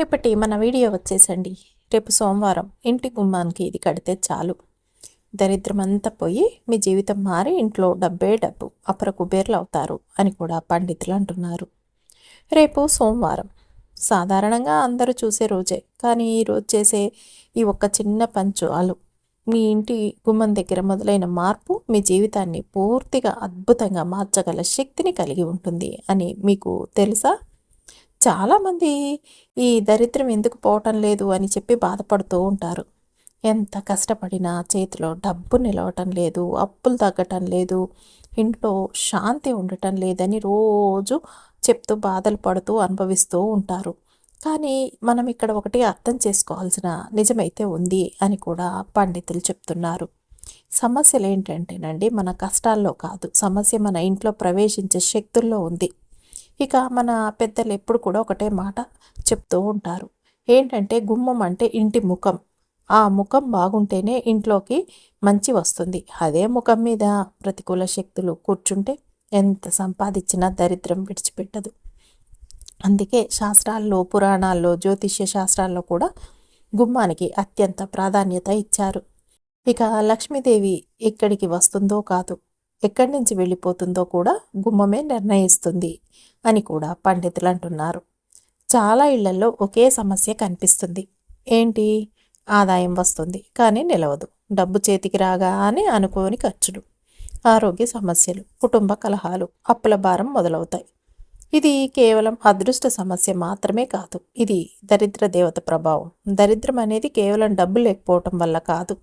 రేపటి మన వీడియో వచ్చేసండి. రేపు సోమవారం ఇంటి గుమ్మానికి ఇది కడితే చాలు. దరిద్రం అంతా పోయి మీ జీవితం మారి ఇంట్లో డబ్బే డబ్బు అపర కుబేర్లు అవుతారు అని కూడా పండితులు అంటున్నారు. రేపు సోమవారం. సాధారణంగా అందరూ చూసే రోజే కానీ ఈరోజు చేసే ఈ ఒక్క చిన్న పంచు అలు మీ ఇంటి గుమ్మం దగ్గర మొదలైన మార్పు మీ జీవితాన్ని పూర్తిగా అద్భుతంగా మార్చగల శక్తిని కలిగి ఉంటుంది అని మీకు తెలుసా? చాలామంది ఈ దరిద్రం ఎందుకు పోవటం లేదు అని చెప్పి బాధపడుతూ ఉంటారు. ఎంత కష్టపడినా చేతిలో డబ్బు నిలవటం లేదు అప్పులు తగ్గటం లేదు ఇంట్లో శాంతి ఉండటం లేదని రోజు చెప్తూ బాధలు పడుతూ అనుభవిస్తూ ఉంటారు. కానీ మనం ఇక్కడ ఒకటి అర్థం చేసుకోవాల్సిన నిజమైతే ఉంది అని కూడా పండితులు చెప్తున్నారు. సమస్యలు ఏంటంటేనండి మన కష్టాల్లో కాదు సమస్య మన ఇంట్లో ప్రవేశించే శక్తుల్లో ఉంది. ఇక మన పెద్దలు ఎప్పుడు కూడా ఒకటే మాట చెప్తూ ఉంటారు. ఏంటంటే గుమ్మం అంటే ఇంటి ముఖం. ఆ ముఖం బాగుంటేనే ఇంట్లోకి మంచి వస్తుంది. అదే ముఖం మీద ప్రతికూల శక్తులు కూర్చుంటే ఎంత సంపాదించినా దరిద్రం విడిచిపెట్టదు. అందుకే శాస్త్రాల్లో పురాణాల్లో జ్యోతిష్య శాస్త్రాల్లో కూడా గుమ్మానికి అత్యంత ప్రాధాన్యత ఇచ్చారు. ఇక లక్ష్మీదేవి ఎక్కడికి వస్తుందో కాదు. ఎక్కడి నుంచి వెళ్ళిపోతుందో కూడా గుమ్మమే నిర్ణయిస్తుంది అని కూడా పండితులు అంటున్నారు. చాలా ఇళ్ళలో ఒకే సమస్య కనిపిస్తుంది. ఏంటి? ఆదాయం వస్తుంది కానీ నిలవదు. డబ్బు చేతికి రాగా అని అనుకోని ఖర్చులు ఆరోగ్య సమస్యలు కుటుంబ కలహాలు అప్పుల భారం మొదలవుతాయి. ఇది కేవలం అదృష్ట సమస్య మాత్రమే కాదు. ఇది దరిద్ర దేవత ప్రభావం. దరిద్రం అనేది కేవలం డబ్బు లేకపోవటం వల్ల కాదు.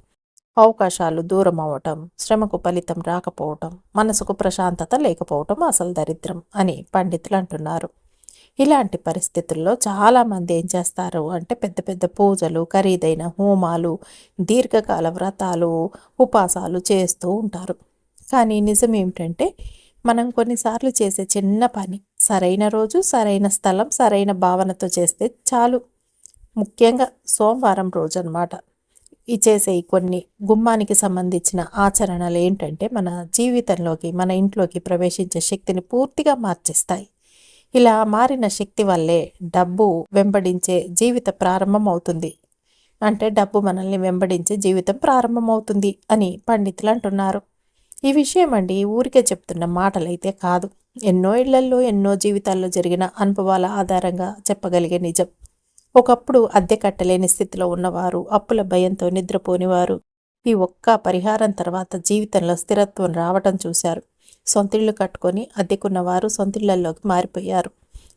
అవకాశాలు దూరం అవ్వటం శ్రమకు ఫలితం రాకపోవటం మనసుకు ప్రశాంతత లేకపోవటం అసలు దరిద్రం అని పండితులు అంటున్నారు. ఇలాంటి పరిస్థితుల్లో చాలామంది ఏం చేస్తారు అంటే పెద్ద పెద్ద పూజలు ఖరీదైన హోమాలు దీర్ఘకాల వ్రతాలు ఉపాసాలు చేస్తూ ఉంటారు. కానీ నిజం ఏమిటంటే మనం కొన్నిసార్లు చేసే చిన్న పని సరైన రోజు సరైన స్థలం సరైన భావనతో చేస్తే చాలు. ముఖ్యంగా సోమవారం రోజు అనమాట ఇచ్చేసే కొన్ని గుమ్మానికి సంబంధించిన ఆచరణలు ఏంటంటే మన జీవితంలోకి మన ఇంట్లోకి ప్రవేశించే శక్తిని పూర్తిగా మార్చేస్తాయి. ఇలా మారిన శక్తి వల్లే డబ్బు వెంబడించే జీవిత ప్రారంభం అవుతుంది. అంటే డబ్బు మనల్ని వెంబడించే జీవితం ప్రారంభమవుతుంది అని పండితులు అంటున్నారు. ఈ విషయం అండి ఊరికే చెప్తున్న మాటలైతే కాదు. ఎన్నో ఇళ్ళల్లో ఎన్నో జీవితాల్లో జరిగిన అనుభవాల ఆధారంగా చెప్పగలిగే నిజం. ఒకప్పుడు అద్దె కట్టలేని స్థితిలో ఉన్నవారు అప్పుల భయంతో నిద్రపోనివారు. ఈ ఒక్క పరిహారం తర్వాత జీవితంలో స్థిరత్వం రావటం చూశారు. సొంతిళ్ళు కట్టుకొని అద్దెకున్నవారు సొంతిళ్ళలోకి మారిపోయారు.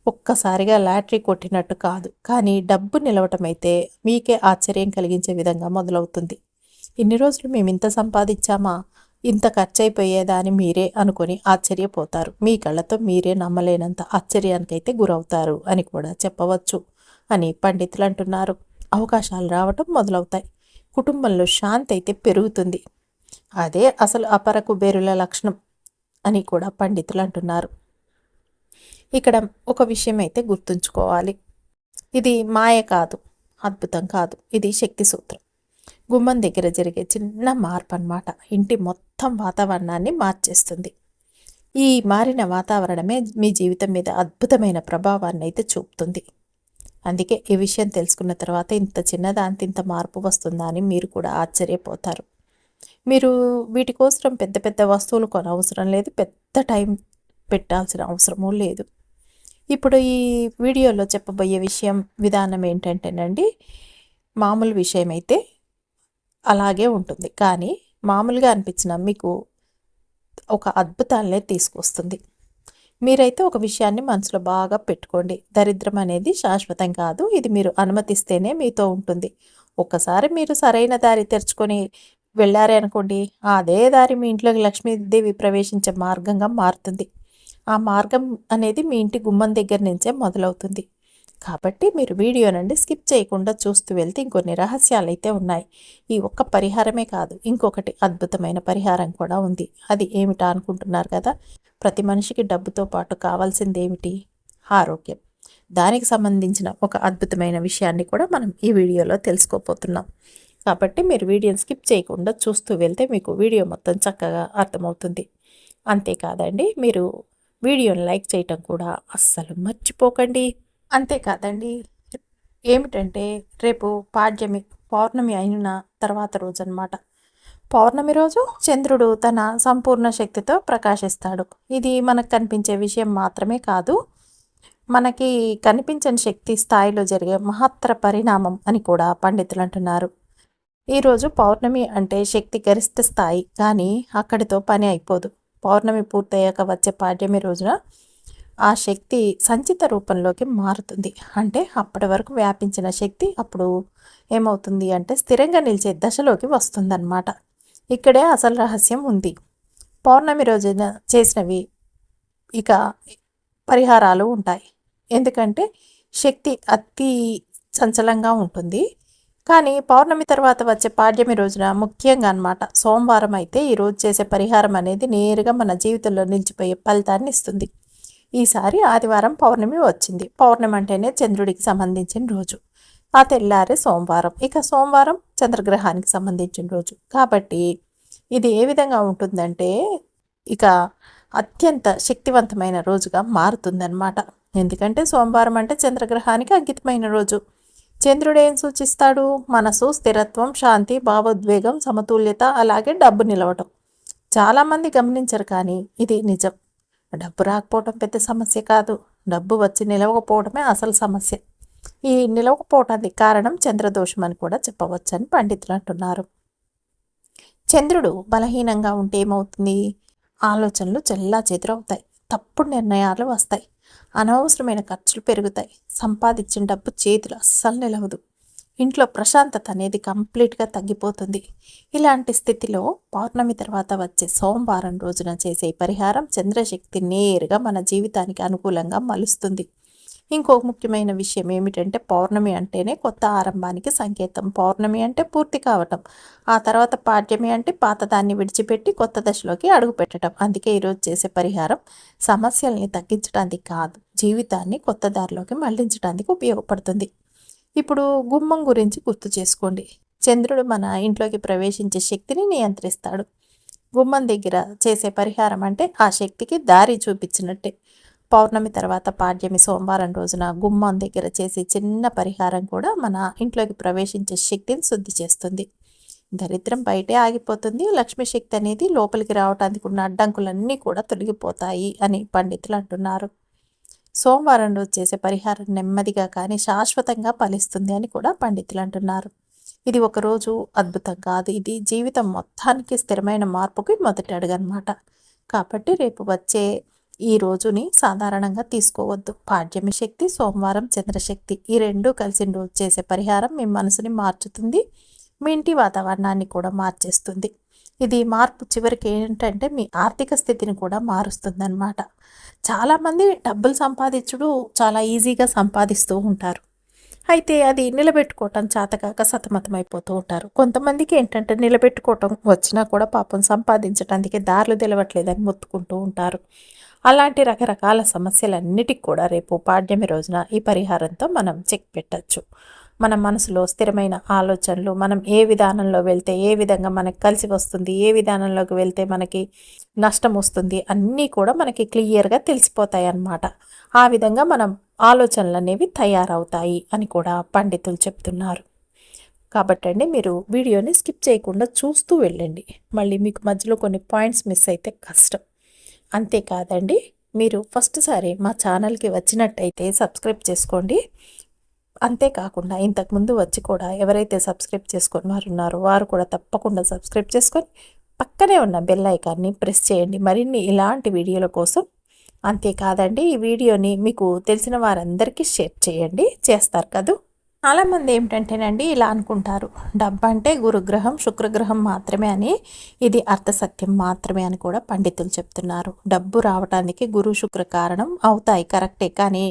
ఒక్కసారిగా లాటరీ కొట్టినట్టు కాదు కానీ డబ్బు నిలవటమైతే మీకే ఆశ్చర్యం కలిగించే విధంగా మొదలవుతుంది. ఇన్ని రోజులు మేము ఇంత సంపాదించామా? ఇంత ఖర్చయిపోయేదాని మీరే అనుకొని ఆశ్చర్యపోతారు. మీ కళ్ళతో మీరే నమ్మలేనంత ఆశ్చర్యానికైతే గురవుతారు అని కూడా చెప్పవచ్చు. అని పండితులు అంటున్నారు అవకాశాలు రావటం మొదలవుతాయి. కుటుంబంలో శాంతి అయితే పెరుగుతుంది. అదే అసలు అపర కుబేరుల లక్షణం అని కూడా పండితులు అంటున్నారు ఇక్కడ ఒక విషయం అయితే గుర్తుంచుకోవాలి. ఇది మాయ కాదు అద్భుతం కాదు. ఇది శక్తి సూత్రం. గుమ్మం దగ్గర జరిగే చిన్న మార్పు అనమాట ఇంటి మొత్తం వాతావరణాన్ని మార్చేస్తుంది. ఈ మారిన వాతావరణమే మీ జీవితం మీద అద్భుతమైన ప్రభావాన్ని అయితే చూపుతుంది. అందుకే ఈ విషయం తెలుసుకున్న తర్వాత ఇంత చిన్నదాంతి ఇంత మార్పు వస్తుందా అని మీరు కూడా ఆశ్చర్యపోతారు. మీరు వీటి కోసం పెద్ద పెద్ద వస్తువులు కొనవసరం లేదు పెద్ద టైం పెట్టాల్సిన అవసరమూ లేదు. ఇప్పుడు ఈ వీడియోలో చెప్పబోయే విషయం విధానం ఏంటంటేనండి మామూలు విషయం అయితే అలాగే ఉంటుంది. కానీ మామూలుగా అనిపించిన మీకు ఒక అద్భుతాలనే తీసుకొస్తుంది. మీరైతే ఒక విషయాన్ని మనసులో బాగా పెట్టుకోండి. దరిద్రం అనేది శాశ్వతం కాదు. ఇది మీరు అనుమతిస్తేనే మీతో ఉంటుంది. ఒక్కసారి మీరు సరైన దారి తెరుచుకొని వెళ్ళారే అనుకోండి అదే దారి మీ ఇంట్లోకి లక్ష్మీదేవి ప్రవేశించే మార్గంగా మారుతుంది. ఆ మార్గం అనేది మీ ఇంటి గుమ్మం దగ్గర నుంచే మొదలవుతుంది. కాబట్టి మీరు వీడియో నుండి స్కిప్ చేయకుండా చూస్తూ వెళ్తే ఇంకొన్ని రహస్యాలు అయితే ఉన్నాయి. ఈ ఒక్క పరిహారమే కాదు ఇంకొకటి అద్భుతమైన పరిహారం కూడా ఉంది. అది ఏమిటా అనుకుంటున్నారు కదా? ప్రతి మనిషికి డబ్బుతో పాటు కావాల్సింది ఏమిటి? ఆరోగ్యం. దానికి సంబంధించిన ఒక అద్భుతమైన విషయాన్ని కూడా మనం ఈ వీడియోలో తెలుసుకోపోతున్నాం కాబట్టి మీరు వీడియోని స్కిప్ చేయకుండా చూస్తూ వెళ్తే మీకు వీడియో మొత్తం చక్కగా అర్థమవుతుంది. అంతేకాదండి మీరు వీడియోని లైక్ చేయటం కూడా అస్సలు మర్చిపోకండి. అంతేకాదండి ఏమిటంటే రేపు పాడ్యమి పౌర్ణమి అయిన తర్వాత రోజు అనమాట పౌర్ణమి రోజు చంద్రుడు తన సంపూర్ణ శక్తితో ప్రకాశిస్తాడు. ఇది మనకు కనిపించే విషయం మాత్రమే కాదు మనకి కనిపించని శక్తి స్థాయిలో జరిగే మహత్తర పరిణామం అని కూడా పండితులు అంటున్నారు. ఈరోజు పౌర్ణమి అంటే శక్తి గరిష్ట స్థాయి కానీ అక్కడితో పని అయిపోదు. పౌర్ణమి పూర్తయ్యాక వచ్చే పాడ్యమి రోజున ఆ శక్తి సంచిత రూపంలోకి మారుతుంది. అంటే అప్పటి వరకు వ్యాపించిన శక్తి అప్పుడు ఏమవుతుంది అంటే స్థిరంగా నిలిచే దశలోకి వస్తుందన్నమాట. ఇక్కడే అసలు రహస్యం ఉంది. పౌర్ణమి రోజున చేసినవి ఇక పరిహారాలు ఉంటాయి. ఎందుకంటే శక్తి అతి చంచలంగా ఉంటుంది. కానీ పౌర్ణమి తర్వాత వచ్చే పాడ్యమి రోజున ముఖ్యంగా అనమాట సోమవారం అయితే ఈరోజు చేసే పరిహారం అనేది నేరుగా మన జీవితంలో నిలిచిపోయే ఫలితాన్ని ఇస్తుంది. ఈసారి ఆదివారం పౌర్ణమి వచ్చింది. పౌర్ణమి అంటేనే చంద్రుడికి సంబంధించిన రోజు. ఆ తెల్లారే సోమవారం. ఇక సోమవారం చంద్రగ్రహానికి సంబంధించిన రోజు. కాబట్టి ఇది ఏ విధంగా ఉంటుందంటే ఇక అత్యంత శక్తివంతమైన రోజుగా మారుతుందన్నమాట. ఎందుకంటే సోమవారం అంటే చంద్రగ్రహానికి అంకితమైన రోజు. చంద్రుడు ఏం సూచిస్తాడు? మనసు స్థిరత్వం శాంతి భావోద్వేగం సమతుల్యత అలాగే డబ్బు నిలవటం. చాలామంది గమనించరు కానీ ఇది నిజం. డబ్బు రాకపోవడం పెద్ద సమస్య కాదు. డబ్బు వచ్చి నిలవకపోవడమే అసలు సమస్య. ఈ నిలవకపోవటానికి కారణం చంద్రదోషం అని కూడా చెప్పవచ్చని పండితులు అంటున్నారు. చంద్రుడు బలహీనంగా ఉంటే ఏమవుతుంది? ఆలోచనలు చెల్లా చెదురవుతాయి తప్పుడు నిర్ణయాలు వస్తాయి. అనవసరమైన ఖర్చులు పెరుగుతాయి. సంపాదించిన డబ్బు చేతులు అస్సలు నిలవదు. ఇంట్లో ప్రశాంతత అనేది కంప్లీట్గా తగ్గిపోతుంది. ఇలాంటి స్థితిలో పౌర్ణమి తర్వాత వచ్చే సోమవారం రోజున చేసే పరిహారం చంద్రశక్తి నేరుగా మన జీవితానికి అనుకూలంగా మలుస్తుంది. ఇంకో ముఖ్యమైన విషయం ఏమిటంటే పౌర్ణమి అంటేనే కొత్త ఆరంభానికి సంకేతం. పౌర్ణమి అంటే పూర్తి కావటం. ఆ తర్వాత పాడ్యమి అంటే పాతదాన్ని విడిచిపెట్టి కొత్త దశలోకి అడుగు పెట్టడం అందుకే ఈరోజు చేసే పరిహారం సమస్యల్ని తగ్గించడానికి కాదు జీవితాన్ని కొత్త దారిలోకి మళ్ళించడానికి ఉపయోగపడుతుంది. ఇప్పుడు గుమ్మం గురించి గుర్తు చేసుకోండి. చంద్రుడు మన ఇంట్లోకి ప్రవేశించే శక్తిని నియంత్రిస్తాడు. గుమ్మం దగ్గర చేసే పరిహారం అంటే ఆ శక్తికి దారి చూపించినట్టే. పౌర్ణమి తర్వాత పాడ్యమి సోమవారం రోజున గుమ్మం దగ్గర చేసే చిన్న పరిహారం కూడా మన ఇంట్లోకి ప్రవేశించే శక్తిని శుద్ధి చేస్తుంది. దరిద్రం బయటే ఆగిపోతుంది. లక్ష్మీ శక్తి అనేది లోపలికి రావడానికి ఉన్న అడ్డంకులన్నీ కూడా తొలగిపోతాయి అని పండితులు అంటున్నారు. సోమవారం రోజు చేసే పరిహారం నెమ్మదిగా కానీ శాశ్వతంగా ఫలిస్తుంది అని కూడా పండితులు అంటున్నారు. ఇది ఒకరోజు అద్భుతం కాదు. ఇది జీవితం మొత్తానికి స్థిరమైన మార్పుకి మొదటి అడుగు అనమాట కాబట్టి రేపు వచ్చే ఈ రోజుని సాధారణంగా తీసుకోవద్దు. పాడ్యమి శక్తి సోమవారం చంద్రశక్తి ఈ రెండు కలిసిన రోజు చేసే పరిహారం మీ మనసుని మార్చుతుంది. మీ ఇంటి వాతావరణాన్ని కూడా మార్చేస్తుంది. ఇది మార్పు చివరికి ఏంటంటే మీ ఆర్థిక స్థితిని కూడా మారుస్తుంది అనమాట చాలామంది డబ్బులు సంపాదించుడు చాలా ఈజీగా సంపాదిస్తూ ఉంటారు. అయితే అది నిలబెట్టుకోవటం చేతకాక సతమతమైపోతూ ఉంటారు. కొంతమందికి ఏంటంటే నిలబెట్టుకోవటం వచ్చినా కూడా పాపం సంపాదించడానికి దారులు తెలవట్లేదని మొత్తుకుంటూ ఉంటారు. అలాంటి రకరకాల సమస్యలన్నిటికి కూడా రేపు పాడ్యమి రోజున ఈ పరిహారంతో మనం చెక్ పెట్టచ్చు. మన మనసులో స్థిరమైన ఆలోచనలు మనం ఏ విధానంలో వెళ్తే ఏ విధంగా మనకి కలిసి వస్తుంది ఏ విధానంలోకి వెళ్తే మనకి నష్టం వస్తుంది అన్నీ కూడా మనకి క్లియర్గా తెలిసిపోతాయి అన్నమాట. ఆ విధంగా మనం ఆలోచనలు అనేవి తయారవుతాయి అని కూడా పండితులు చెప్తున్నారు. కాబట్టి అండి మీరు వీడియోని స్కిప్ చేయకుండా చూస్తూ వెళ్ళండి. మళ్ళీ మీకు మధ్యలో కొన్ని పాయింట్స్ మిస్ అయితే కష్టం. అంతేకాదండి మీరు ఫస్ట్ సారి మా ఛానల్కి వచ్చినట్టయితే సబ్స్క్రైబ్ చేసుకోండి. అంతేకాకుండా ఇంతకుముందు వచ్చి కూడా ఎవరైతే సబ్స్క్రైబ్ చేసుకొని వారు ఉన్నారో వారు కూడా తప్పకుండా సబ్స్క్రైబ్ చేసుకొని పక్కనే ఉన్న బెల్ ఐకాన్ని ప్రెస్ చేయండి. మరిన్ని ఇలాంటి వీడియోల కోసం అంతేకాదండి ఈ వీడియోని మీకు తెలిసిన వారందరికీ షేర్ చేయండి. చేస్తారు కదా? చాలామంది ఏమిటంటేనండి ఇలా అనుకుంటారు. డబ్బు అంటే గురుగ్రహం శుక్రగ్రహం మాత్రమే అని ఇది అర్థసత్యం మాత్రమే అని కూడా పండితులు చెప్తున్నారు. డబ్బు రావటానికి గురు శుక్ర కారణం అవుతాయి. కరెక్టే. కానీ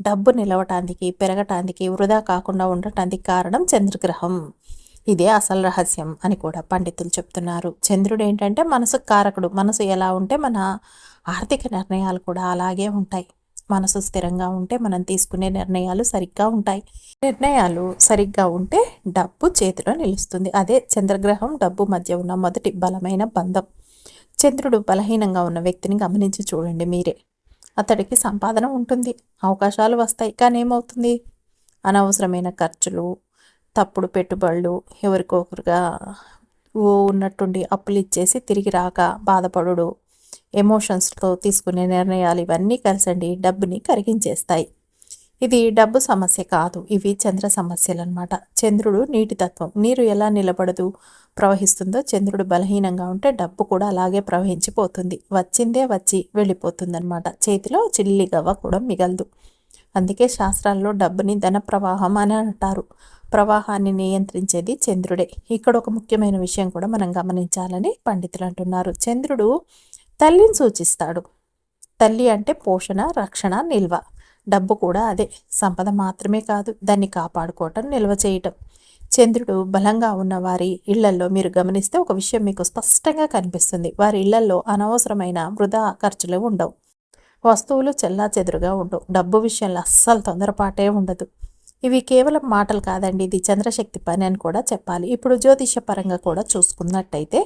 డబ్బు నిలవటానికి పెరగటానికి వృధా కాకుండా ఉండటానికి కారణం చంద్రగ్రహం. ఇదే అసలు రహస్యం అని కూడా పండితులు చెప్తున్నారు. చంద్రుడు ఏంటంటే మనసు కారకుడు. మనసు ఎలా ఉంటే మన ఆర్థిక నిర్ణయాలు కూడా అలాగే ఉంటాయి. మనసు స్థిరంగా ఉంటే మనం తీసుకునే నిర్ణయాలు సరిగ్గా ఉంటాయి. నిర్ణయాలు సరిగ్గా ఉంటే డబ్బు చేతిలో నిలుస్తుంది. అదే చంద్రగ్రహం డబ్బు మధ్య ఉన్న మొదటి బలమైన బంధం. చంద్రుడు బలహీనంగా ఉన్న వ్యక్తిని గమనించి చూడండి మీరే. అతడికి సంపాదన ఉంటుంది. అవకాశాలు వస్తాయి. కానీ ఏమవుతుంది? అనవసరమైన ఖర్చులు తప్పుడు పెట్టుబడులు ఎవరికొకరుగా ఓ ఉన్నట్టుండి అప్పులు ఇచ్చేసి తిరిగి రాక బాధపడుడు ఎమోషన్స్తో తీసుకునే నిర్ణయాలు ఇవన్నీ కలిసండి డబ్బుని కరిగించేస్తాయి. ఇది డబ్బు సమస్య కాదు ఇవి చంద్ర సమస్యలు అనమాట చంద్రుడు నీటి తత్వం నీరు ఎలా నిలబడదు ప్రవహిస్తుందో చంద్రుడు బలహీనంగా ఉంటే డబ్బు కూడా అలాగే ప్రవహించిపోతుంది. వచ్చిందే వచ్చి వెళ్ళిపోతుందన్నమాట. చేతిలో చిల్లి గవ్వ కూడా మిగలదు. అందుకే శాస్త్రాల్లో డబ్బుని ధన ప్రవాహం అని అంటారు. ప్రవాహాన్ని నియంత్రించేది చంద్రుడే. ఇక్కడ ఒక ముఖ్యమైన విషయం కూడా మనం గమనించాలని పండితులు అంటున్నారు. చంద్రుడు తల్లిని సూచిస్తాడు. తల్లి అంటే పోషణ రక్షణ నిల్వ. డబ్బు కూడా అదే. సంపద మాత్రమే కాదు దాన్ని కాపాడుకోవటం నిల్వ చేయటం. చంద్రుడు బలంగా ఉన్న వారి ఇళ్ళలో మీరు గమనిస్తే ఒక విషయం మీకు స్పష్టంగా కనిపిస్తుంది. వారి ఇళ్ళలో అనవసరమైన వృధా ఖర్చులు ఉండవు. వస్తువులు చెల్లా చెదురుగా ఉండవు. డబ్బు విషయంలో అస్సలు తొందరపాటే ఉండదు. ఇవి కేవలం మాటలు కాదండి. ఇది చంద్రశక్తి పని అని కూడా చెప్పాలి. ఇప్పుడు జ్యోతిష పరంగా కూడా చూసుకున్నట్టయితే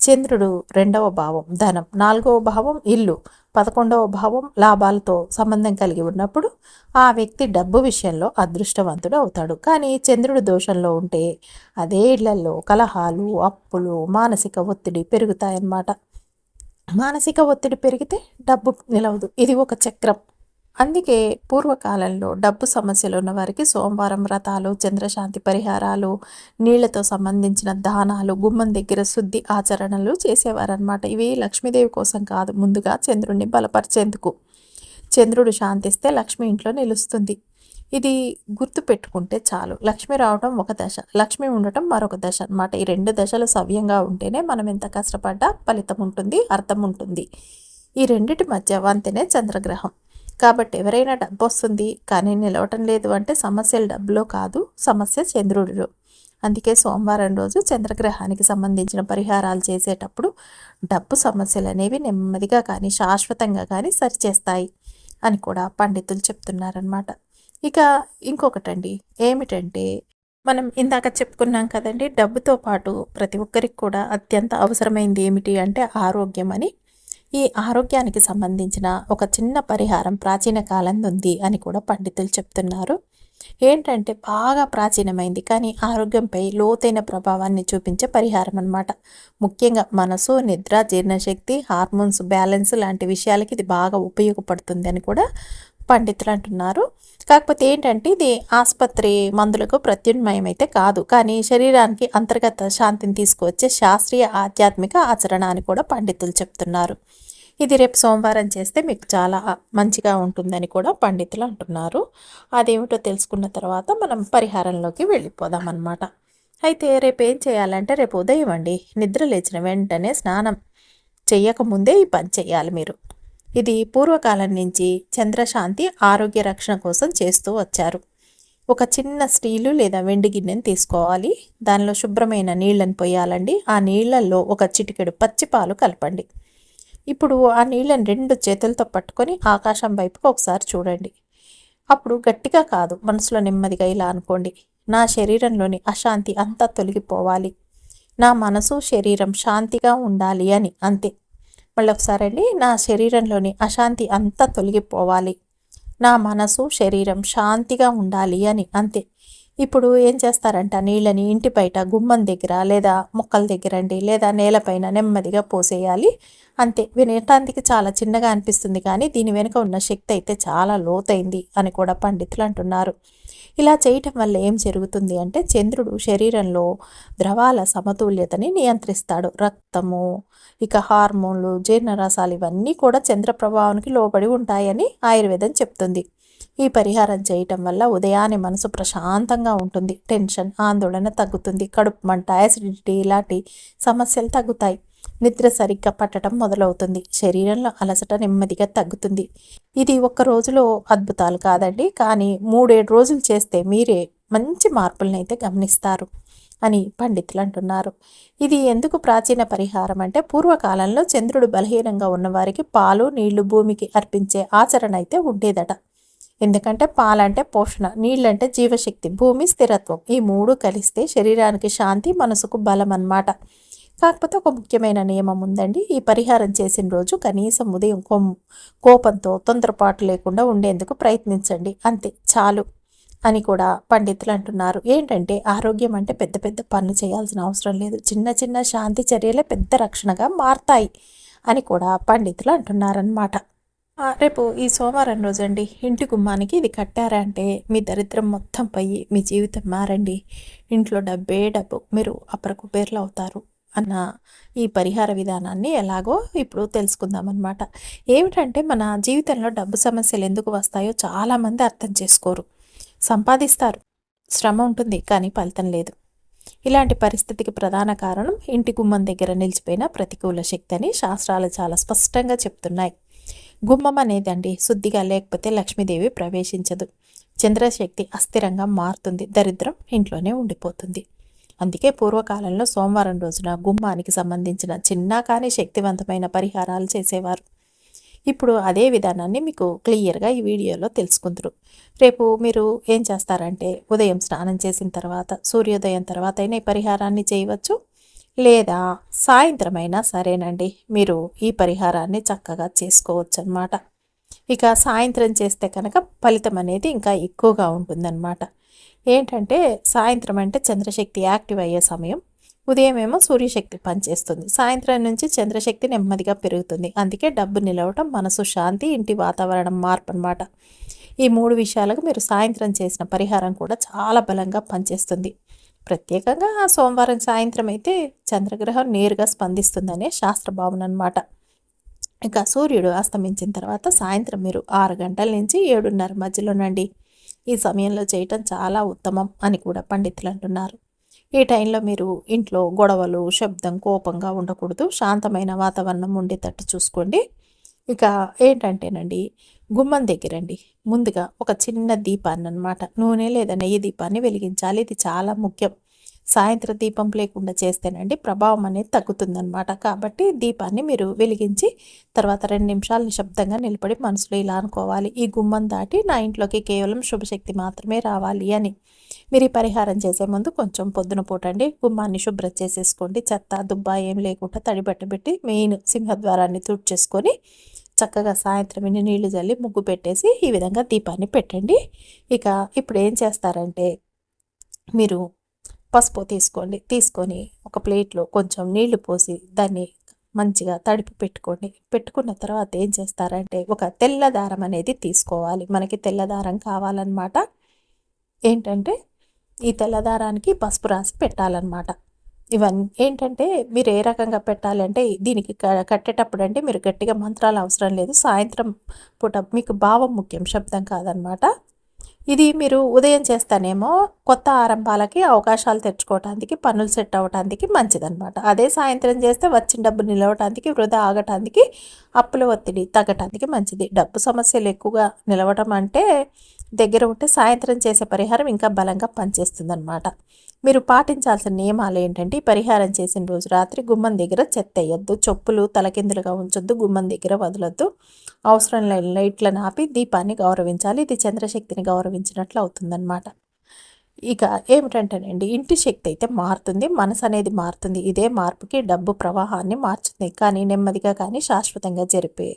చంద్రుడు రెండవ భావం ధనం నాలుగవ భావం ఇల్లు పదకొండవ భావం లాభాలతో సంబంధం కలిగి ఉన్నప్పుడు ఆ వ్యక్తి డబ్బు విషయంలో అదృష్టవంతుడు అవుతాడు. కానీ చంద్రుడు దోషంలో ఉంటే అదే ఇళ్ళలో కలహాలు అప్పులు మానసిక ఒత్తిడి పెరుగుతాయన్నమాట. మానసిక ఒత్తిడి పెరిగితే డబ్బు నిలవదు. ఇది ఒక చక్రం. అందుకే పూర్వకాలంలో డబ్బు సమస్యలు ఉన్న వారికి సోమవారం వ్రతాలు చంద్రశాంతి పరిహారాలు నీళ్ళతో సంబంధించిన దానాలు గుమ్మం దగ్గర శుద్ధి ఆచరణలు చేసేవారనమాట ఇవి లక్ష్మీదేవి కోసం కాదు ముందుగా చంద్రుడిని బలపరిచేందుకు. చంద్రుడు శాంతిస్తే లక్ష్మి ఇంట్లో నిలుస్తుంది. ఇది గుర్తు పెట్టుకుంటే చాలు. లక్ష్మి రావడం ఒక దశ లక్ష్మి ఉండటం మరొక దశ అనమాట ఈ రెండు దశలు సవ్యంగా ఉంటేనే మనం ఎంత కష్టపడ్డా ఫలితం ఉంటుంది అర్థం ఉంటుంది. ఈ రెండిటి మధ్య వంతెనే చంద్రగ్రహం. కాబట్టి ఎవరైనా డబ్బు వస్తుంది కానీ నిలవటం లేదు అంటే సమస్యలు డబ్బులో కాదు సమస్య చంద్రుడిలో. అందుకే సోమవారం రోజు చంద్రగ్రహానికి సంబంధించిన పరిహారాలు చేసేటప్పుడు డబ్బు సమస్యలు అనేవి నెమ్మదిగా కానీ శాశ్వతంగా కానీ సరిచేస్తాయి అని కూడా పండితులు చెప్తున్నారనమాట ఇక ఇంకొకటండి. ఏమిటంటే మనం ఇందాక చెప్పుకున్నాం కదండి డబ్బుతో పాటు ప్రతి ఒక్కరికి కూడా అత్యంత అవసరమైంది ఏమిటి అంటే ఆరోగ్యం అని. ఈ ఆరోగ్యానికి సంబంధించిన ఒక చిన్న పరిహారం ప్రాచీన కాలం ఉంది అని కూడా పండితులు చెప్తున్నారు. ఏంటంటే బాగా ప్రాచీనమైంది కానీ ఆరోగ్యంపై లోతైన ప్రభావాన్ని చూపించే పరిహారం అనమాట ముఖ్యంగా మనసు నిద్ర జీర్ణశక్తి హార్మోన్స్ బ్యాలెన్స్ లాంటి విషయాలకి ఇది బాగా ఉపయోగపడుతుంది అని కూడా పండితులు అంటున్నారు కాకపోతే ఏంటంటే ఇది ఆసుపత్రి మందులకు ప్రత్యున్మయం అయితే కాదు. కానీ శరీరానికి అంతర్గత శాంతిని తీసుకువచ్చే శాస్త్రీయ ఆధ్యాత్మిక ఆచరణ అని కూడా పండితులు చెప్తున్నారు. ఇది రేపు సోమవారం చేస్తే మీకు చాలా మంచిగా ఉంటుందని కూడా పండితులు అంటున్నారు. అదేమిటో తెలుసుకున్న తర్వాత మనం పరిహారంలోకి వెళ్ళిపోదాం అనమాట అయితే రేపు ఏం చేయాలంటే రేపు ఉదయం అండి. నిద్ర లేచిన వెంటనే స్నానం చెయ్యకముందే ఈ పని చేయాలి మీరు. ఇది పూర్వకాలం నుంచి చంద్రశాంతి ఆరోగ్య రక్షణ కోసం చేస్తూ వచ్చారు. ఒక చిన్న స్టీలు లేదా వెండి గిన్నెని తీసుకోవాలి. దానిలో శుభ్రమైన నీళ్ళని పోయాలండి. ఆ నీళ్ళల్లో ఒక చిటికెడు పచ్చిపాలు కలపండి. ఇప్పుడు ఆ నీళ్ళని రెండు చేతులతో పట్టుకొని ఆకాశం వైపుకి ఒకసారి చూడండి. అప్పుడు గట్టిగా కాదు మనసులో నెమ్మదిగా ఇలా అనుకోండి. నా శరీరంలోని అశాంతి అంతా తొలగిపోవాలి. నా మనసు శరీరం శాంతిగా ఉండాలి అని అంతే. మళ్ళీ ఒకసారి అండి నా శరీరంలోని అశాంతి అంతా తొలగిపోవాలి. నా మనసు శరీరం శాంతిగా ఉండాలి అని అంతే. ఇప్పుడు ఏం చేస్తారంట? నీళ్ళని ఇంటి బయట గుమ్మం దగ్గర లేదా మొక్కల దగ్గర అండి లేదా నేలపైన నెమ్మదిగా పోసేయాలి. అంతే. వినటానికి చాలా చిన్నగా అనిపిస్తుంది కానీ దీని వెనుక ఉన్న శక్తి అయితే చాలా లోతైంది అని కూడా పండితులు అంటున్నారు. ఇలా చేయటం వల్ల ఏం జరుగుతుంది అంటే చంద్రుడు శరీరంలో ద్రవాల సమతుల్యతని నియంత్రిస్తాడు. రక్తము ఇక హార్మోన్లు జీర్ణరసాలు ఇవన్నీ కూడా చంద్ర ప్రభావానికి లోబడి ఉంటాయని ఆయుర్వేదం చెప్తుంది. ఈ పరిహారం చేయటం వల్ల ఉదయాన్నే మనసు ప్రశాంతంగా ఉంటుంది. టెన్షన్ ఆందోళన తగ్గుతుంది. కడుపు మంట యాసిడిటీ ఇలాంటి సమస్యలు తగ్గుతాయి. నిద్ర సరిగ్గా పట్టడం మొదలవుతుంది. శరీరంలో అలసట నెమ్మదిగా తగ్గుతుంది. ఇది ఒక్క రోజులో అద్భుతాలు కాదండి. కానీ మూడేడు రోజులు చేస్తే మీరే మంచి మార్పులనైతే అయితే గమనిస్తారు అని పండితులు అంటున్నారు. ఇది ఎందుకు ప్రాచీన పరిహారం అంటే పూర్వకాలంలో చంద్రుడు బలహీనంగా ఉన్నవారికి పాలు నీళ్ళు భూమికి అర్పించే ఆచరణ అయితే ఉండేదట. ఎందుకంటే పాలంటే పోషణ నీళ్ళంటే జీవశక్తి భూమి స్థిరత్వం. ఈ మూడు కలిస్తే శరీరానికి శాంతి మనసుకు బలం అన్నమాట కాకపోతే ఒక ముఖ్యమైన నియమం ఉందండి. ఈ పరిహారం చేసిన రోజు కనీసం ఉదయం కోం కోపంతో తొందరపాటు లేకుండా ఉండేందుకు ప్రయత్నించండి. అంతే చాలు అని కూడా పండితులు అంటున్నారు. ఏంటంటే ఆరోగ్యం అంటే పెద్ద పెద్ద పనులు చేయాల్సిన అవసరం లేదు. చిన్న చిన్న శాంతి చర్యలే పెద్ద రక్షణగా మారతాయి అని కూడా పండితులు అంటున్నారనమాట రేపు ఈ సోమవారం రోజండి. ఇంటి గుమ్మానికి ఇది కట్టారా అంటే మీ దరిద్రం మొత్తం పోయి మీ జీవితం మారండి. ఇంట్లో డబ్బే డబ్బు. మీరు అప్పరకు పేర్లు అవుతారు. అన్న ఈ పరిహార విధానాన్ని ఎలాగో ఇప్పుడు తెలుసుకుందామన్నమాట. ఏమిటంటే మన జీవితంలో డబ్బు సమస్యలు ఎందుకు వస్తాయో చాలామంది అర్థం చేసుకోరు. సంపాదిస్తారు. శ్రమ ఉంటుంది కానీ ఫలితం లేదు. ఇలాంటి పరిస్థితికి ప్రధాన కారణం ఇంటి గుమ్మం దగ్గర నిలిచిపోయిన ప్రతికూల శక్తి అని శాస్త్రాలు చాలా స్పష్టంగా చెప్తున్నాయి. గుమ్మం అనేది అండి శుద్ధిగా లేకపోతే లక్ష్మీదేవి ప్రవేశించదు. చంద్రశక్తి అస్థిరంగా మారుతుంది. దరిద్రం ఇంట్లోనే ఉండిపోతుంది. అందుకే పూర్వకాలంలో సోమవారం రోజున గుమ్మానికి సంబంధించిన చిన్న కానీ శక్తివంతమైన పరిహారాలు చేసేవారు. ఇప్పుడు అదే విధానాన్ని మీకు క్లియర్గా ఈ వీడియోలో తెలుసుకుందరు. రేపు మీరు ఏం చేస్తారంటే ఉదయం స్నానం చేసిన తర్వాత సూర్యోదయం తర్వాత అయినా ఈ పరిహారాన్ని చేయవచ్చు లేదా సాయంత్రం అయినా సరేనండి మీరు ఈ పరిహారాన్ని చక్కగా చేసుకోవచ్చు అనమాట ఇక సాయంత్రం చేస్తే కనుక ఫలితం అనేది ఇంకా ఎక్కువగా ఉంటుందన్నమాట. ఏంటంటే సాయంత్రం అంటే చంద్రశక్తి యాక్టివ్ అయ్యే సమయం. ఉదయం ఏమో సూర్యశక్తి పనిచేస్తుంది. సాయంత్రం నుంచి చంద్రశక్తి నెమ్మదిగా పెరుగుతుంది. అందుకే డబ్బు నిలవటం మనసు శాంతి ఇంటి వాతావరణం మార్పు అనమాట ఈ మూడు విషయాలకు మీరు సాయంత్రం చేసిన పరిహారం కూడా చాలా బలంగా పనిచేస్తుంది. ప్రత్యేకంగా సోమవారం సాయంత్రం అయితే చంద్రగ్రహం నేరుగా స్పందిస్తుందనే శాస్త్రభావన అనమాట ఇక సూర్యుడు అస్తమించిన తర్వాత సాయంత్రం మీరు ఆరు గంటల నుంచి ఏడున్నర మధ్యలోనండి. ఈ సమయంలో చేయటం చాలా ఉత్తమం అని కూడా పండితులు అంటున్నారు. ఈ టైంలో మీరు ఇంట్లో గొడవలు శబ్దం కోపంగా ఉండకూడదు. శాంతమైన వాతావరణం ఉండేటట్టు చూసుకోండి. ఇక ఏంటంటేనండి గుమ్మం దగ్గరండి. ముందుగా ఒక చిన్న దీపాన్ని అనమాట నూనె లేదా నెయ్యి దీపాన్ని వెలిగించాలి. ఇది చాలా ముఖ్యం. సాయంత్రం దీపం లేకుండా చేస్తేనండి ప్రభావం అనేది తగ్గుతుందనమాట కాబట్టి దీపాన్ని మీరు వెలిగించి తర్వాత రెండు నిమిషాలు నిశ్శబ్దంగా నిలబడి మనసులో ఇలా అనుకోవాలి. ఈ గుమ్మం దాటి నా ఇంట్లోకి కేవలం శుభశక్తి మాత్రమే రావాలి అని. మీరు ఈ పరిహారం చేసే ముందు కొంచెం పొద్దున పూటండి గుమ్మాన్ని శుభ్రం చేసేసుకోండి. చెత్త దుబ్బ ఏం లేకుండా తడిబట్ట పెట్టి మెయిన్ సింహద్వారాన్ని తుడిచేసుకొని చక్కగా సాయంత్రం ఇన్ని నీళ్ళు చల్లి ముగ్గు పెట్టేసి ఈ విధంగా దీపాన్ని పెట్టండి. ఇక ఇప్పుడు ఏం చేస్తారంటే మీరు పసుపు తీసుకోండి. తీసుకొని ఒక ప్లేట్లో కొంచెం నీళ్ళు పోసి దాన్ని మంచిగా తడిపి పెట్టుకోండి. పెట్టుకున్న తర్వాత ఏం చేస్తారంటే ఒక తెల్ల దారం అనేది తీసుకోవాలి. మనకి తెల్ల దారం కావాలన్నమాట. ఏంటంటే ఈ తెల్లదారానికి పసుపు రాసి పెట్టాలన్నమాట. ఇవన్నీ ఏంటంటే మీరు ఏ రకంగా పెట్టాలంటే దీనికి కట్టేటప్పుడు అంటే మీరు గట్టిగా మంత్రాలు అవసరం లేదు. సాయంత్రం పూట మీకు భావం ముఖ్యం శబ్దం కాదనమాట ఇది మీరు ఉదయం చేస్తానేమో కొత్త ఆరంభాలకి అవకాశాలు తెచ్చుకోవటానికి పనులు సెట్ అవ్వటానికి మంచిదనమాట అదే సాయంత్రం చేస్తే వచ్చిన డబ్బు నిలవటానికి వృధా ఆగటానికి అప్పుల ఒత్తిడి తగ్గటానికి మంచిది. డబ్బు సమస్యలు ఎక్కువగా నిలవటం అంటే దగ్గర ఉంటే సాయంత్రం చేసే పరిహారం ఇంకా బలంగా పనిచేస్తుందన్నమాట. మీరు పాటించాల్సిన నియమాలు ఏంటంటే పరిహారం చేసిన రోజు రాత్రి గుమ్మం దగ్గర చెత్త వేయద్దు చెప్పులు తలకిందులుగా ఉంచొద్దు గుమ్మం దగ్గర వదలొద్దు. అవసరం లేని లైట్లను ఆపి దీపాన్ని గౌరవించాలి. ఇది చంద్రశక్తిని గౌరవించినట్లు అవుతుందన్నమాట. ఇక ఏమిటంటేనండి ఇంటి శక్తి అయితే మారుతుంది మనసు అనేది మారుతుంది. ఇదే మార్పుకి డబ్బు ప్రవాహాన్ని మార్చుతుంది. కానీ నెమ్మదిగా కానీ శాశ్వతంగా జరిపే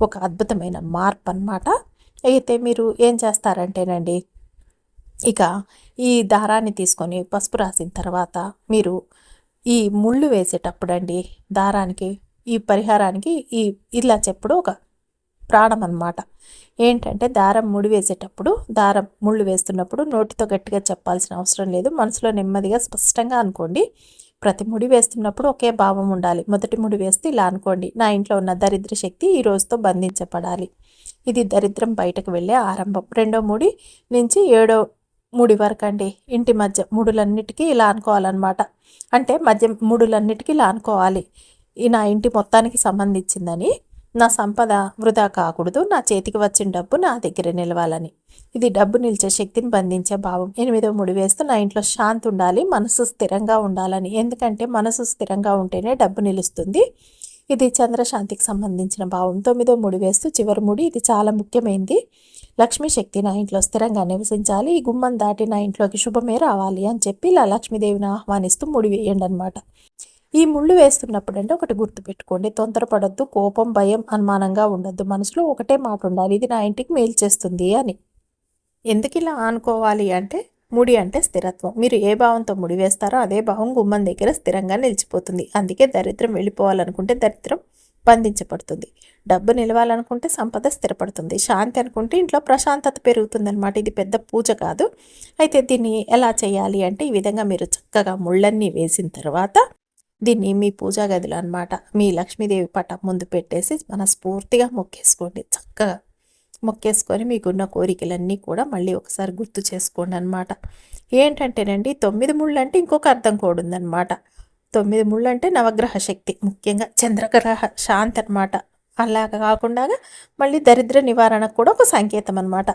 ఒక అద్భుతమైన మార్పు అనమాట అయితే మీరు ఏం చేస్తారంటేనండి ఇక ఈ దారాన్ని తీసుకొని పసుపు రాసిన తర్వాత మీరు ఈ ముళ్ళు వేసేటప్పుడు అండి దారానికి ఈ పరిహారానికి ఈ ఇలా చెప్పుడు ఒక ప్రాణం అనమాట ఏంటంటే దారం ముడి వేసేటప్పుడు దారం ముళ్ళు వేస్తున్నప్పుడు నోటితో గట్టిగా చెప్పాల్సిన అవసరం లేదు. మనసులో నెమ్మదిగా స్పష్టంగా అనుకోండి. ప్రతి ముడి వేస్తున్నప్పుడు ఒకే భావం ఉండాలి. మొదటి ముడి వేస్తే ఇలా అనుకోండి. నా ఇంట్లో ఉన్న దరిద్ర శక్తి ఈ రోజుతో బంధించబడాలి. ఇది దరిద్రం బయటకు వెళ్ళే ఆరంభం. రెండో ముడి నుంచి ఏడో ముడి వరకు అండి ఇంటి మధ్య ముడులన్నిటికీ ఇలా అనుకోవాలన్నమాట అంటే మధ్య ముడులన్నిటికీ ఇలా అనుకోవాలి ఈ నా ఇంటి మొత్తానికి సంబంధించిందని నా సంపద వృధా కాకూడదు. నా చేతికి వచ్చిన డబ్బు నా దగ్గర నిలవాలని. ఇది డబ్బు నిలిచే శక్తిని బంధించే భావం. ఎనిమిదో ముడి వేస్తూ నా ఇంట్లో శాంతి ఉండాలి మనసు స్థిరంగా ఉండాలని. ఎందుకంటే మనసు స్థిరంగా ఉంటేనే డబ్బు నిలుస్తుంది. ఇది చంద్రశాంతికి సంబంధించిన భావం. తొమ్మిదో ముడి వేస్తూ చివరి ముడి. ఇది చాలా ముఖ్యమైనది లక్ష్మీ శక్తి నా ఇంట్లో స్థిరంగా నివసించాలి. ఈ గుమ్మం దాటి నా ఇంట్లోకి శుభమే రావాలి అని చెప్పి ఇలా లక్ష్మీదేవిని ఆహ్వానిస్తూ ముడి వేయండి అనమాట ఈ ముళ్ళు వేస్తున్నప్పుడు అంటే ఒకటి గుర్తుపెట్టుకోండి తొందరపడద్దు కోపం భయం అనుమానంగా ఉండొద్దు. మనసులో ఒకటే మాట ఉండాలి. ఇది నా ఇంటికి మేలు చేస్తుంది అని. ఎందుకు ఇలా అనుకోవాలి అంటే ముడి అంటే స్థిరత్వం. మీరు ఏ భావంతో ముడి వేస్తారో అదే భావం గుమ్మం దగ్గర స్థిరంగా నిలిచిపోతుంది. అందుకే దరిద్రం వెళ్ళిపోవాలనుకుంటే దరిద్రం బంధించబడుతుంది డబ్బు నిలవాలనుకుంటే సంపద స్థిరపడుతుంది. శాంతి అనుకుంటే ఇంట్లో ప్రశాంతత పెరుగుతుందనమాట ఇది పెద్ద పూజ కాదు. అయితే దీన్ని ఎలా చేయాలి అంటే ఈ విధంగా మీరు చక్కగా ముళ్ళన్నీ వేసిన తర్వాత దీన్ని మీ పూజా గదిలో అనమాట మీ లక్ష్మీదేవి పటం ముందు పెట్టేసి మనస్ఫూర్తిగా మొక్కేసుకోండి. చక్కగా మొక్కేసుకొని మీకున్న కోరికలన్నీ కూడా మళ్ళీ ఒకసారి గుర్తు చేసుకోండి అనమాట ఏంటంటేనండి తొమ్మిది ముళ్ళు అంటే ఇంకొక అర్థం కూడా ఉందన్నమాట. తొమ్మిది ముళ్ళు అంటే నవగ్రహ శక్తి ముఖ్యంగా చంద్రగ్రహ శాంతి అనమాట అలాగా కాకుండా మళ్ళీ దరిద్ర నివారణకు కూడా ఒక సంకేతం అనమాట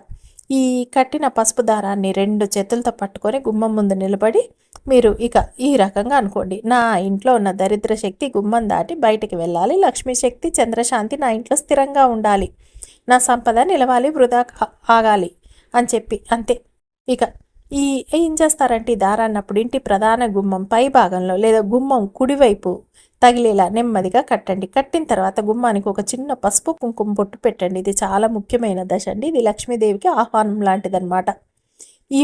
ఈ కట్టిన పసుపు దారాన్ని రెండు చేతులతో పట్టుకొని గుమ్మం ముందు నిలబడి మీరు ఇక ఈ రకంగా అనుకోండి నా ఇంట్లో ఉన్న దరిద్ర శక్తి గుమ్మం దాటి బయటికి వెళ్ళాలి లక్ష్మీ శక్తి చంద్రశాంతి నా ఇంట్లో స్థిరంగా ఉండాలి నా సంపద నిలవాలి వృధా ఆగాలి అని చెప్పి అంతే. ఇక ఈ ఏం చేస్తారంటే ఈ దారాన్ని అప్పుడు ఇంటి ప్రధాన గుమ్మం పై భాగంలో లేదా గుమ్మం కుడివైపు తగిలేలా నెమ్మదిగా కట్టండి. కట్టిన తర్వాత గుమ్మానికి ఒక చిన్న పసుపు కుంకుమ పొట్టు పెట్టండి. ఇది చాలా ముఖ్యమైన దశ అండి. ఇది లక్ష్మీదేవికి ఆహ్వానం లాంటిదన్నమాట. ఈ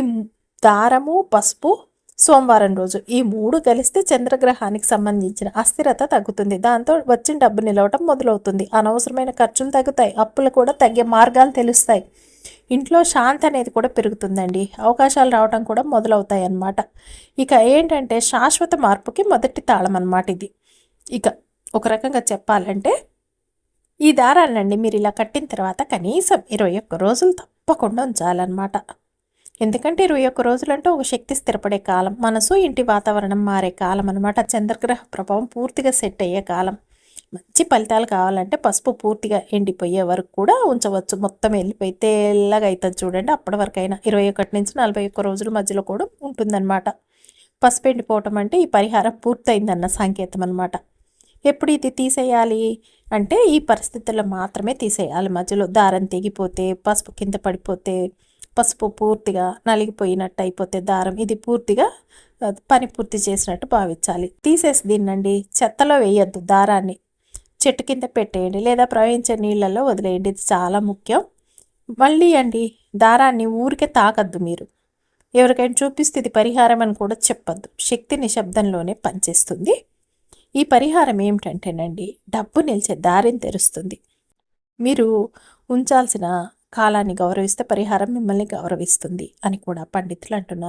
దారము పసుపు సోమవారం రోజు ఈ మూడు కలిస్తే చంద్రగ్రహానికి సంబంధించిన అస్థిరత తగ్గుతుంది. దాంతో వచ్చిన డబ్బు నిలవటం మొదలవుతుంది. అనవసరమైన ఖర్చులు తగ్గుతాయి. అప్పులు కూడా తగ్గే మార్గాలు తెలుస్తాయి. ఇంట్లో శాంతి అనేది కూడా పెరుగుతుందండి. అవకాశాలు రావడం కూడా మొదలవుతాయి అన్నమాట ఇక ఏంటంటే శాశ్వత మార్పుకి మొదటి తాళం అన్నమాట ఇది. ఇక ఒక రకంగా చెప్పాలంటే ఈ దారాలండి మీరు ఇలా కట్టిన తర్వాత కనీసం ఇరవై ఒక్క రోజులు తప్పకుండా ఉంచాలన్నమాట. ఎందుకంటే ఇరవై ఒక్క రోజులు అంటే ఒక శక్తి స్థిరపడే కాలం. మనసు ఇంటి వాతావరణం మారే కాలం అనమాట చంద్రగ్రహ ప్రభావం పూర్తిగా సెట్ అయ్యే కాలం. మంచి ఫలితాలు కావాలంటే పసుపు పూర్తిగా ఎండిపోయే వరకు కూడా ఉంచవచ్చు. మొత్తం వెళ్ళిపోయి తెల్లగా అవుతుంది చూడండి. అప్పటి వరకు అయినా ఇరవై ఒకటి నుంచి నలభై ఒక్క రోజుల మధ్యలో కూడా ఉంటుందన్నమాట. పసుపు ఎండిపోవటం అంటే ఈ పరిహారం పూర్తయిందన్న సంకేతం అనమాట ఎప్పుడు ఇది తీసేయాలి అంటే ఈ పరిస్థితుల్లో మాత్రమే తీసేయాలి. మధ్యలో దారం తెగిపోతే పసుపు కింద పడిపోతే పసుపు పూర్తిగా నలిగిపోయినట్టు అయిపోతే దారం ఇది పూర్తిగా పని పూర్తి చేసినట్టు భావించాలి. తీసేసి దీన్నండి. చెత్తలో వేయద్దు దారాన్ని. చెట్టు కింద పెట్టేయండి లేదా ప్రవహించే నీళ్ళల్లో వదిలేయండి. ఇది చాలా ముఖ్యం. మళ్ళీ అండి దారాన్ని ఊరికే తాకద్దు మీరు. ఎవరికైనా చూపిస్తే ఇది పరిహారం అని కూడా చెప్పద్దు. శక్తి నిశ్శబ్దంలోనే పనిచేస్తుంది. ఈ పరిహారం ఏమిటంటేనండి డబ్బు నిలిచే దారిని తెరుస్తుంది. మీరు ఉంచాల్సిన కాలాన్ని గౌరవిస్తే పరిహారం మిమ్మల్ని గౌరవిస్తుంది అని కూడా పండితులు అంటున్నారు.